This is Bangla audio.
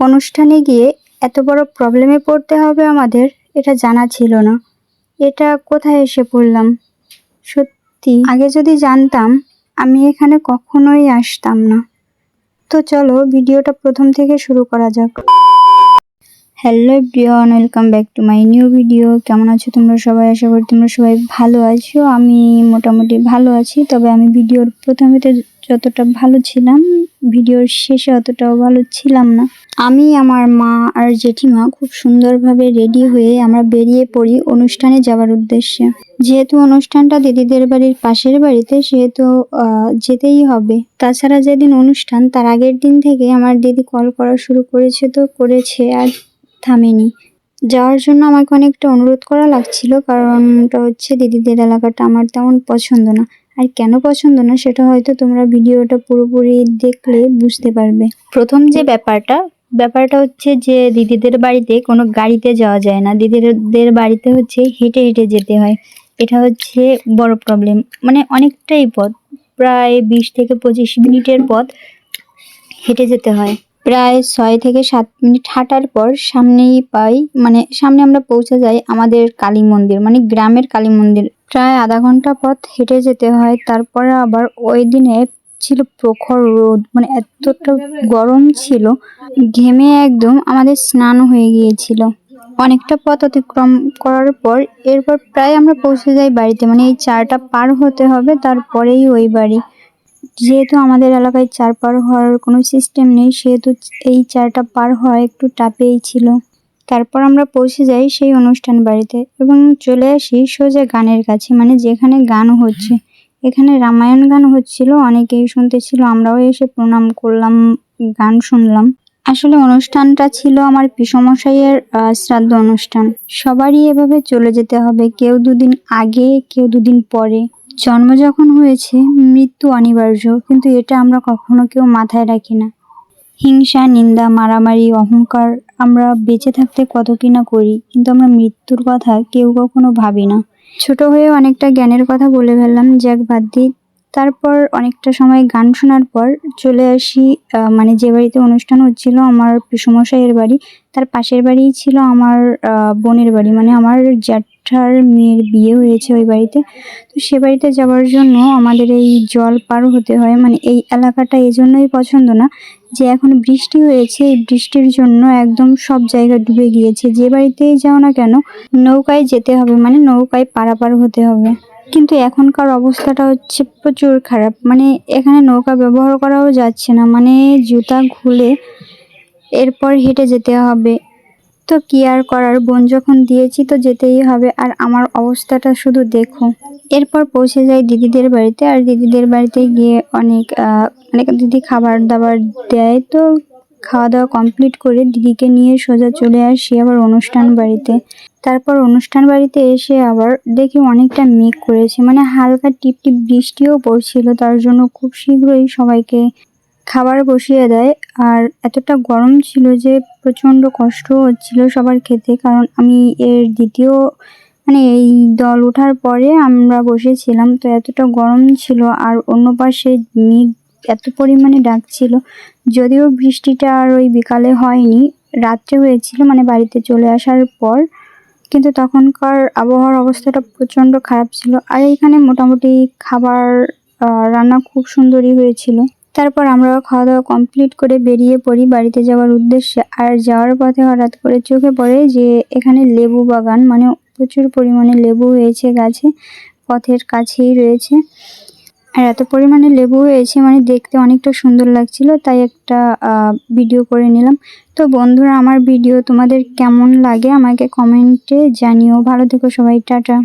অনুষ্ঠানে গিয়ে এত বড় প্রবলেমে পড়তে হবে আমাদের, এটা জানা ছিল না। এটা কোথায় এসে পড়লাম? সত্যি, আগে যদি জানতাম, আমি এখানে কখনোই আসতাম না। তো চলো, ভিডিওটা প্রথম থেকে শুরু করা যাক। Hello everyone welcome back to my new video কেমন আছো তোমরা সবাই? আশা করি তোমরা সবাই ভালো আছো। আমি মোটামুটি ভালো আছি, তবে আমি ভিডিওর প্রথমেতে যতটা ভালো ছিলাম, ভিডিওর শেষে অতটাও ভালো ছিলাম না। আমি, আমার মা আর জেঠিমা খুব সুন্দরভাবে রেডি হয়ে আমরা বেরিয়ে পড়ি অনুষ্ঠানে যাওয়ার উদ্দেশ্যে। যেহেতু অনুষ্ঠানটা দিদিদের বাড়ির পাশের বাড়িতে, সেহেতু যেতেই হবে। তাছাড়া যেদিন অনুষ্ঠান, তার আগের দিন থেকে আমার দিদি কল করা শুরু করেছে তো করেছে, আর থামেনি। যাওয়ার জন্য আমাকে অনেকটা অনুরোধ করা লাগছিল, কারণটা হচ্ছে দিদিদের এলাকাটা আমার তেমন পছন্দ না। আর কেন পছন্দ না, সেটা হয়তো তোমরা ভিডিওটা পুরোপুরি দেখলে বুঝতে পারবে। প্রথম যে ব্যাপারটা ব্যাপারটা হচ্ছে যে দিদিদের বাড়িতে কোনো গাড়িতে যাওয়া যায় না। দিদিদের বাড়িতে হচ্ছে হেঁটে হেঁটে যেতে হয়। এটা হচ্ছে বড় প্রবলেম মানে অনেকটাই পথ, প্রায় বিশ থেকে পঁচিশ মিনিটের পথ হেঁটে যেতে হয়। প্রায় ছয় থেকে সাত মিনিট হাঁটার পর সামনেই পাই মানে সামনে আমরা পৌঁছে যাই আমাদের কালী মন্দির মানে গ্রামের কালী মন্দির। প্রায় আধা ঘণ্টা পথ হেঁটে যেতে হয়, তারপরে আবার ওই দিনে ছিল প্রখর রোদ মানে এতটা গরম ছিল, ঘেমে একদম আমাদের স্নান হয়ে গিয়েছিল। অনেকটা পথ অতিক্রম করার পর এরপর প্রায় আমরা পৌঁছে যাই বাড়িতে মানে এই চারটা পার হতে হবে, তারপরেই ওই বাড়ি। যেহেতু আমাদের এলাকায় চার পার হওয়ার কোনো সিস্টেম নেই, সেহেতু এই চারটা পার হওয়া একটু টাপেই ছিল। তারপর আমরা পৌঁছে যাই সেই অনুষ্ঠান বাড়িতে এবং চলে আসি সোজা গানের কাছে মানে যেখানে গান হচ্ছে। এখানে রামায়ণ গান হচ্ছিল, অনেকেই শুনতেছিল, আমরাও এসে প্রণাম করলাম, গান শুনলাম। আসলে অনুষ্ঠানটা ছিল আমার পিসমশাইয়ের শ্রাদ্ধ অনুষ্ঠান। সবারই এভাবে চলে যেতে হবে, কেউ দুদিন আগে, কেউ দুদিন পরে। জন্ম যখন হয়েছে, মৃত্যু অনিবার্য, কিন্তু এটা আমরা কখনো কেউ মাথায় রাখি না। হিংসা, নিন্দা, মারামারি, অহংকার আমরা বেঁচে থাকতে কত কি না করি, কিন্তু আমরা মৃত্যুর কথা কেউ কখনো ভাবি না। ছোট হয়ে অনেকটা জ্ঞানের কথা বলে ফেললাম, যাক বাদ দিই। তারপর অনেকটা সময় গান শোনার পর চলে আসি মানে যে বাড়িতে অনুষ্ঠান হচ্ছিল আমার পিসমশাইয়ের বাড়ি, তার পাশের বাড়িই ছিল আমার বোনের বাড়ি মানে আমার জ্যাঠার মেয়ের বিয়ে হয়েছে ওই বাড়িতে। তো সে বাড়িতে যাওয়ার জন্য আমাদের এই জল পার হতে হয় মানে এই এলাকাটা এই জন্যই পছন্দ না যে এখন বৃষ্টি হয়েছে, এই বৃষ্টির জন্য একদম সব জায়গা ডুবে গিয়েছে। যে বাড়িতেই যাও না কেন, নৌকায় যেতে হবে মানে নৌকায় পারাপার হতে হবে। কিন্তু এখনকার অবস্থাটা হচ্ছে প্রচুর খারাপ। মানে এখানে নৌকা ব্যবহার করাও যাচ্ছে না। মানে জুতা খুলে এরপর হেঁটে যেতে হবে। তো কি আর করার? বোন যখন দিয়েছি তো যেতেই হবে। আর আমার অবস্থাটা শুধু দেখো। এরপর পৌঁছে যাই দিদিদের বাড়িতে। আর দিদিদের বাড়িতে গিয়ে অনেক অনেক দিদি খাবার দাবার দেয়। তো খাওয়া দাওয়া কমপ্লিট করে দিদিকে নিয়ে সোজা চলে আসি আবার অনুষ্ঠান বাড়িতে। তারপর অনুষ্ঠান বাড়িতে এসে আবার দেখি অনেকটা মেঘ করেছে মানে হালকা টিপ টিপ বৃষ্টিও পড়ছিল, তার জন্য খুব শীঘ্রই সবাইকে খাবার বসিয়ে দেয়। আর এতটা গরম ছিল যে প্রচণ্ড কষ্ট হচ্ছিল সবার খেতে, কারণ আমি এর দ্বিতীয় মানে এই দল ওঠার পরে আমরা বসেছিলাম, তো এতটা গরম ছিল। আর অন্য পাশে মেঘ এত পরিমাণে ডাকছিল যদিও বৃষ্টিটা আর ওই বিকালে হয়নি, রাত্রে হয়েছিল মানে বাড়িতে চলে আসার পর। কিন্তু তখনকার আবহাওয়ার অবস্থাটা প্রচণ্ড খারাপ ছিল। আর এখানে মোটামুটি খাবার রান্না খুব সুন্দরই হয়েছিল। তারপর আমরা খাওয়া দাওয়া কমপ্লিট করে বেরিয়ে পড়ি বাড়িতে যাওয়ার উদ্দেশ্যে। আর যাওয়ার পথে হঠাৎ করে চোখে পড়ে যে এখানে লেবু বাগান মানে প্রচুর পরিমাণে লেবু হয়েছে গাছে, পথের কাছেই রয়েছে। আর এত পরিমাণে লেবু হয়েছে মানে দেখতে অনেকটা সুন্দর লাগছিল, তাই একটা ভিডিও করে নিলাম। তো বন্ধুরা, আমার ভিডিও তোমাদের কেমন লাগে আমাকে কমেন্টে জানিও। ভালো থেকো সবাই, টাটা।